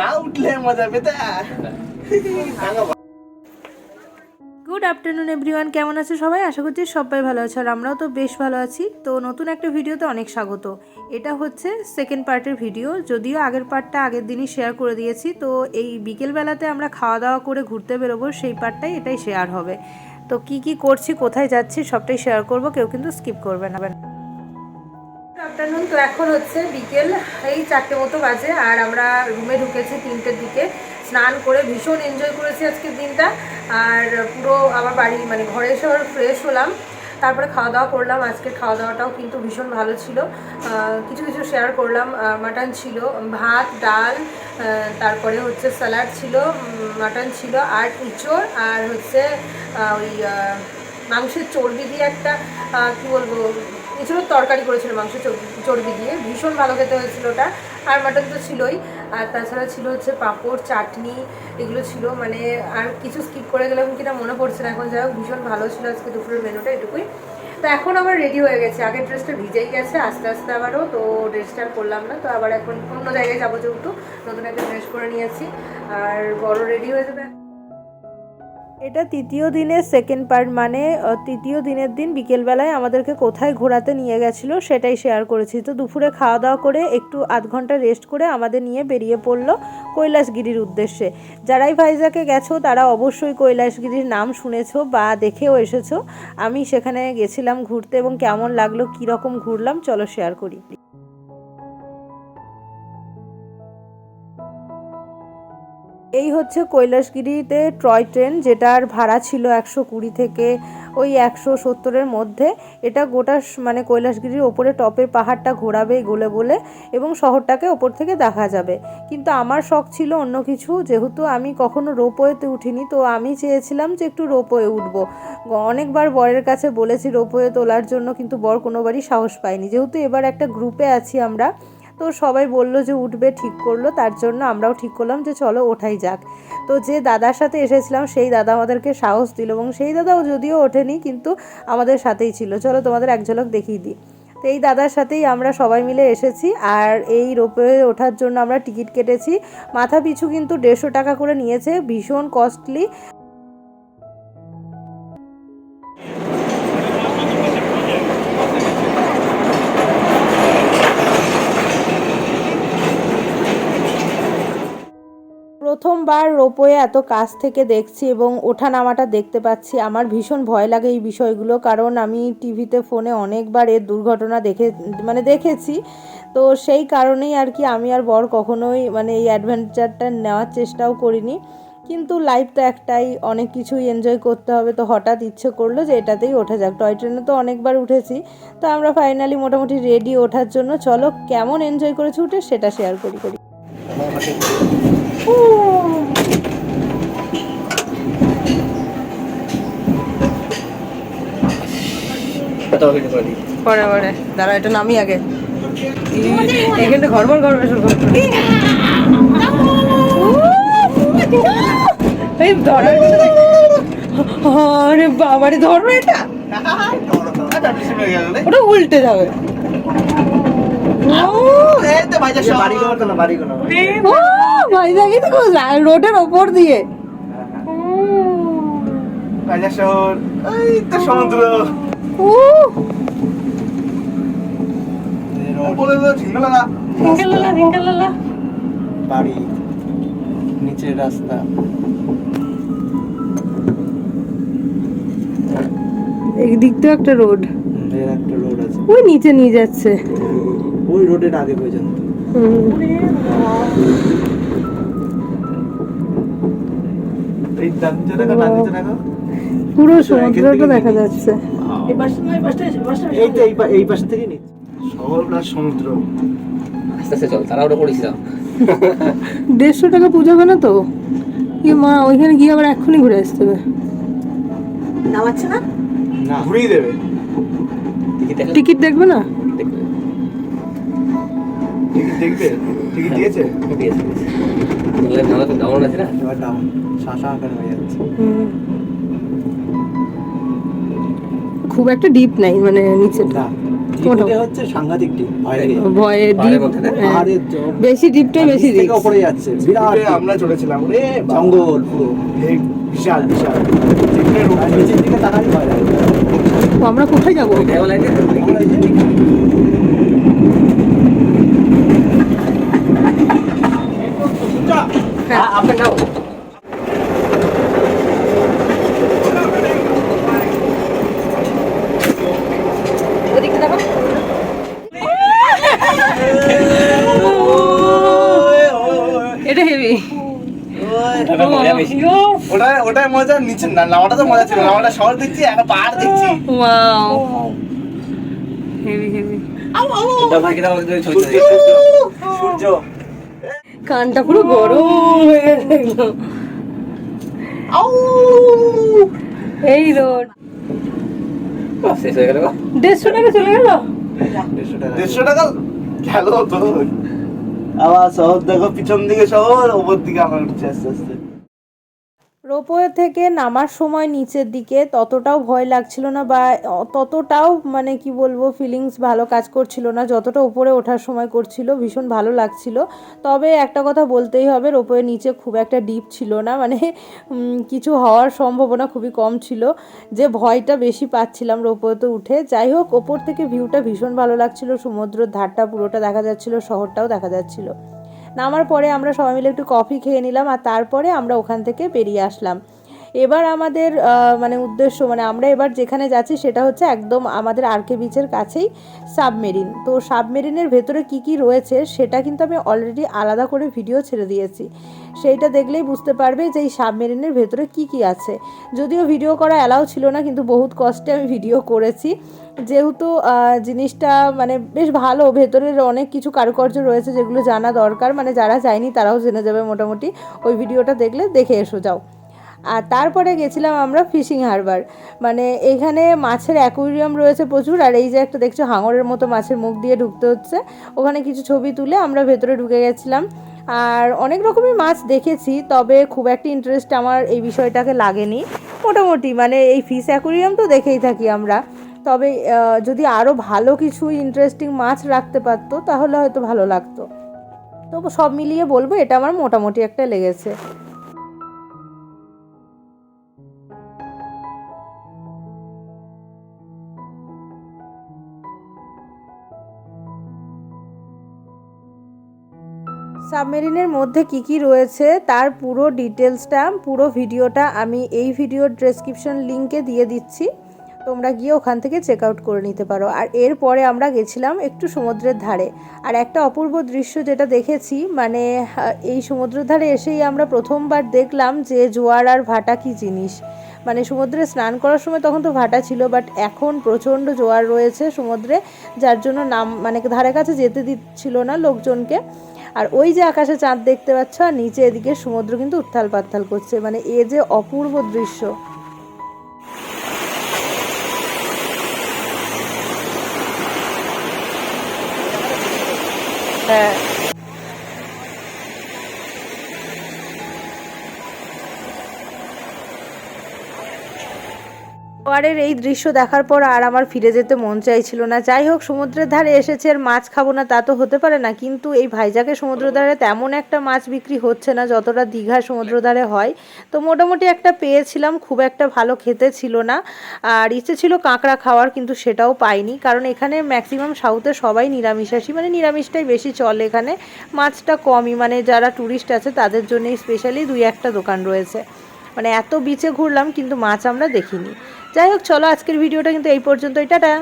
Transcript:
না উঠলে মজা গুড আফটারনুন এভরিওয়ান কেমন আছে সবাই? আশা করছি সবাই ভালো আছে আর আমরাও তো বেশ ভালো আছি। তো নতুন একটা ভিডিওতে অনেক স্বাগত। এটা হচ্ছে সেকেন্ড পার্টের ভিডিও যদিও আগের পার্টটা আগের দিনই শেয়ার করে দিয়েছি, তো এই বিকেলবেলাতে আমরা খাওয়া দাওয়া করে ঘুরতে বেরোবো, সেই পার্টটাই এটাই শেয়ার হবে। তো কি কি করছি, কোথায় যাচ্ছি, সবটাই শেয়ার করব, কেউ কিন্তু স্কিপ করবে না। আফটারনুন তো এখন হচ্ছে বিকেল, এই চারটে মতো বাজে, আর আমরা রুমে ঢুকেছি তিনটের দিকে। স্নান করে ভীষণ এনজয় করেছি আজকের দিনটা, আর পুরো আমার বাড়ি মানে ঘরে এসে ফ্রেশ হলাম। তারপরে খাওয়া দাওয়া করলাম আজকে খাওয়া দাওয়াটাও কিন্তু ভীষণ ভালো ছিল। কিছু কিছু শেয়ার করলাম মাটন ছিল, ভাত, ডাল তারপরে হচ্ছে স্যালাড ছিল মাটন ছিল, আর ইঁচড়, আর হচ্ছে ওই মাংসের চর্বি দিয়ে একটা কি বলব এছাড়াও তরকারি করেছিল, মাংস চর্বি দিয়ে। ভীষণ ভালো খেতে হয়েছিল ওটা। আর মাটন তো ছিলই। আর তাছাড়া ছিল হচ্ছে পাঁপড়, চাটনি, এগুলো ছিল। মানে আর কিছু স্কিপ করে গেলাম কিনা মনে পড়ছে না। এখন যাই হোক ভীষণ ভালো ছিল আজকে দুপুরের মেনুটা এটুকুই। তো এখন আবার রেডি হয়ে গেছে। আগের ড্রেসটা ভিজেই গেছে, আস্তে আস্তে আবারও। তো ড্রেসটা করলাম না। তো আবার এখন অন্য জায়গায় যাব যেহেতু। নতুন একটা ড্রেস করে নিয়েছি আর বড় রেডি হয়ে যাবে। এটা তৃতীয় দিনের সেকেন্ড পার্ট মানে তৃতীয় দিনের দিন বিকেলবেলায় আমাদেরকে কোথায় ঘোরাতে নিয়ে গেছিল সেটাই শেয়ার করেছি। তো দুপুরে খাওয়া দাওয়া করে একটু আধ ঘণ্টা রেস্ট করে আমাদের নিয়ে বেরিয়ে পড়ল কৈলাসগিরির উদ্দেশ্যে। যারাই ভাইজাকে গেছো, তারা অবশ্যই কৈলাসগিরির নাম শুনেছো বা দেখেও এসেছ। আমি সেখানে গেছিলাম ঘুরতে এবং কেমন লাগল, কীরকম ঘুরলাম, চলো শেয়ার করি। এই হচ্ছে কৈলাসগিরিতে টয় ট্রেন, যেটার ভাড়া ছিল একশো কুড়ি থেকে ওই একশো সত্তরের মধ্যে। এটা গোটা মানে কৈলাসগিরির ওপরে টপের পাহাড়টা ঘোরাবে গোলে গোলে এবং শহরটাকে ওপর থেকে দেখা যাবে। কিন্তু আমার শখ ছিল অন্য কিছু, যেহেতু আমি কখনো রোপওয়েতে উঠিনি, তো আমি চেয়েছিলাম যে একটু রোপওয়ে উঠবো। অনেকবার বরের কাছে বলেছি রোপওয়ে তোলার জন্য, কিন্তু বর কোনোবারই সাহস পায়নি। যেহেতু এবার একটা গ্রুপে আছি আমরা তো সবাই বলল যে উঠবে, ঠিক করল। তার জন্য আমরাও ঠিক করলাম যে চলো ওঠাই যাক। তো যে দাদার সাথে এসেছিলাম, সেই দাদা আমাদেরকে সাহস দিল এবং সেই দাদাও যদিও ওঠেনি, কিন্তু আমাদের সাথেই ছিল। চলো তোমাদের এক ঝলক দেখিয়ে দিই। তো এই দাদার সাথেই আমরা সবাই মিলে এসেছি আর এই রোপে ওঠার জন্য আমরা টিকিট কেটেছি। মাথা পিছু কিন্তু দেড়শো টাকা করে নিয়েছে, ভীষণ কস্টলি প্রথমবার রোপওয়ে এত কাছ থেকে দেখছি এবং ওঠা নামাটা দেখতে পাচ্ছি। আমার ভীষণ ভয় লাগে এই বিষয়গুলো, কারণ আমি টিভিতে ফোনে অনেকবার এর দুর্ঘটনা দেখে মানে দেখেছি। তো সেই কারণেই আর কি আমি আর বর কখনোই মানে এই অ্যাডভেঞ্চারটা নেওয়ার চেষ্টাও করিনি। কিন্তু লাইফ তো একটাই, অনেক কিছুই এনজয় করতে হবে। তো হঠাৎ ইচ্ছে করল যে এটাতেই ওঠা যাক। টয় ট্রেনে তো অনেকবার উঠেছি। তো আমরা ফাইনালি মোটামুটি রেডি ওঠার জন্য। চলো কেমন এনজয় করেছি উঠে সেটা শেয়ার করি করি। পরে পরে। দাঁড়া এটা নামি আগে। এখানটা ঘরমর ঘর শুরু করতো এই ধরার আরে বাবারে ধরো। এটা ওটা উল্টে যাবে। রোডের ওপর দিয়ে। সমুদ্র। ও। ঝিঙ্গালালা ঝিঙ্গালালা বাড়ি নিচের রাস্তা। এই দিক তো একটা রোড। একটা রোড আছে। ওই নিচে নিয়ে যাচ্ছে। ওই রোডের আগে পর্যন্ত। পুরো সমুদ্রটা দেখা যাচ্ছে। এই তো এই পা- এই পাশ থেকে সমুদ্র? আস্তে আস্তে চল করিস না। দেড়শো টাকা পুজো হবে না তো? কি মা ওইখানে গিয়ে আবার এক্ষুনি ঘুরে আসতে হবে। নামাচ্ছে না? না ঘুরিয়ে দেবে। টিকিট টিকিট দেখবে না? টিকিট দেখবে? টিকিট দিয়েছে? দিয়েছে তাহলে তো ডাউন আছে না? এবার ডাউন শাসা আকার হয়ে যাচ্ছে। খুব একটা ডিপ নাই মানে নিচেটা। হচ্ছে সাংঘাতিক ডিপ ভয়? হ্যাঁ। বেশি ডিপটাই বেশি যাচ্ছে বিরাট আমরা চলেছিলাম রে জঙ্গল পুরো বিশাল বিশাল। ডিপের আর নিচের দিকে তাকাই ভয় লাগে। আমরা কোথায় যাব কেমন লাগছে আমরা এই যে হ্যাঁ আপনার নাও। এটা হেভি। ওটা ওটাই মজা নিচে না নামাটা তো মজা ছিল। নামাটা শহর দেখছি এখন পাহাড় দেখছি। ওয়াও। Heavy heavy. ছবি সূর্য। কানটা পুরো গরম হয়ে গেছে একদম। এই রোড। শেষ হয়ে গেল দেড়শো টাকা চলে গেল? দেড়শো টাকা। দেড়শো টাকা গেল তো। আবার শহর দেখো পিছন দিকে শহর ওপর দিকে আমার উঠছে আস্তে আস্তে। রোপওয়ে থেকে নামার সময় নিচের দিকে ততটাও ভয় লাগছিল না বা ততটাও মানে কি বলব ফিলিংস ভালো কাজ করছিল না, যতটা উপরে ওঠার সময় করছিল, ভীষণ ভালো লাগছিল। তবে একটা কথা বলতেই হবে, রোপওয়ে নিচে খুব একটা ডিপ ছিল না মানে কিছু হওয়ার সম্ভাবনা খুবই কম ছিল। যে ভয়টা বেশি পাচ্ছিলাম রোপওয়েতে উঠে। যাই হোক, ওপর থেকে ভিউটা ভীষণ ভালো লাগছিল, সমুদ্রের ধারটা পুরোটা দেখা যাচ্ছিল, শহরটাও দেখা যাচ্ছিল। নামার পরে আমরা সবাই মিলে একটু কফি খেয়ে নিলাম আর তারপরে আমরা ওখান থেকে বেরিয়ে আসলাম। এবার আমাদের মানে উদ্দেশ্য মানে আমরা এবার যেখানে যাচ্ছি সেটা হচ্ছে একদম আমাদের আরকে বিচের কাছেই সাবমেরিন তো সাবমেরিনের ভেতরে কি কি রয়েছে সেটা কিন্তু আমি অলরেডি আলাদা করে ভিডিও ছেড়ে দিয়েছি। সেইটা দেখলেই বুঝতে পারবে যে এই সাবমেরিনের ভেতরে কি কি আছে। যদিও ভিডিও করা অ্যালাউ ছিল না, কিন্তু বহুত কষ্টে আমি ভিডিও করেছি। যেহেতু জিনিসটা মানে বেশ ভালো, ভেতরের অনেক কিছু কারুকার্য রয়েছে যেগুলো জানা দরকার। মানে যারা যায়নি তারাও জেনে যাবে মোটামুটি। ওই ভিডিওটা দেখলে দেখে এসো, যাও। আর তারপরে গেছিলাম আমরা ফিশিং হারবার। মানে এখানে মাছের অ্যাকুয়ারিয়াম রয়েছে প্রচুর, আর এই যে একটা দেখছ হাঙরের মতো মাছের মুখ দিয়ে ঢুকতে হচ্ছে। ওখানে কিছু ছবি তুলে আমরা ভেতরে ঢুকে গেছিলাম। আর অনেক রকমের মাছ দেখেছি, তবে খুব একটা ইন্টারেস্ট আমার এই বিষয়টাকে লাগেনি। মোটামুটি মানে এই ফিশ অ্যাকুয়ারিয়াম তো দেখেই থাকি আমরা। তবে যদি আরও ভালো কিছু ইন্টারেস্টিং মাছ রাখতে পারতো, তাহলে হয়তো ভালো লাগতো। তবু সব মিলিয়ে বলব এটা আমার মোটামুটি একটা লেগেছে। সাবমেরিনের মধ্যে কি কি রয়েছে তার পুরো ডিটেলসটা পুরো ভিডিওটা আমি এই ভিডিওর ডেসক্রিপশন লিঙ্কে দিয়ে দিচ্ছি। তোমরা গিয়ে ওখান থেকে চেক আউট করে নিতে পারো। আর এরপরে আমরা গেছিলাম একটু সমুদ্রের ধারে। আর একটা অপূর্ব দৃশ্য যেটা দেখেছি মানে এই সমুদ্রের ধারে এসেই আমরা প্রথমবার দেখলাম যে জোয়ার আর ভাটা কি জিনিস। মানে সমুদ্রে স্নান করার সময় তখন তো ভাটা ছিল বাট এখন প্রচণ্ড জোয়ার রয়েছে সমুদ্রে, যার জন্য নাম মানে ধারে কাছে যেতে দিচ্ছিল না লোকজনকে। আর ওই যে আকাশে চাঁদ দেখতে পাচ্ছ, আর নিচে এদিকে সমুদ্র কিন্তু উত্থাল পাত্থাল করছে। মানে এ যে অপূর্ব দৃশ্য। হ্যাঁ। জোয়ারের এই দৃশ্য দেখার পর আর আমার ফিরে যেতে মন চাইছিল না। যাই হোক, সমুদ্রের ধারে এসেছে আর মাছ খাব না, তা তো হতে পারে না। কিন্তু এই ভাইজাকে সমুদ্র ধারে তেমন একটা মাছ বিক্রি হচ্ছে না, যতটা দীঘা সমুদ্র ধারে হয়। তো মোটামুটি একটা পেয়েছিলাম, খুব একটা ভালো খেতে ছিল না। আর ইচ্ছে ছিল কাঁকড়া খাওয়ার, কিন্তু সেটাও পাইনি। কারণ এখানে ম্যাক্সিমাম সাউথে সবাই নিরামিষাসী মানে নিরামিষটাই বেশি চলে এখানে। মাছটা কমই মানে যারা ট্যুরিস্ট আছে তাদের জন্যই স্পেশালি দুই একটা দোকান রয়েছে। মানে এত বিচে ঘুরলাম, কিন্তু মাছ আমরা দেখিনি। যাই হোক, চলো আজকের ভিডিওটা কিন্তু এই পর্যন্তই। টাটা!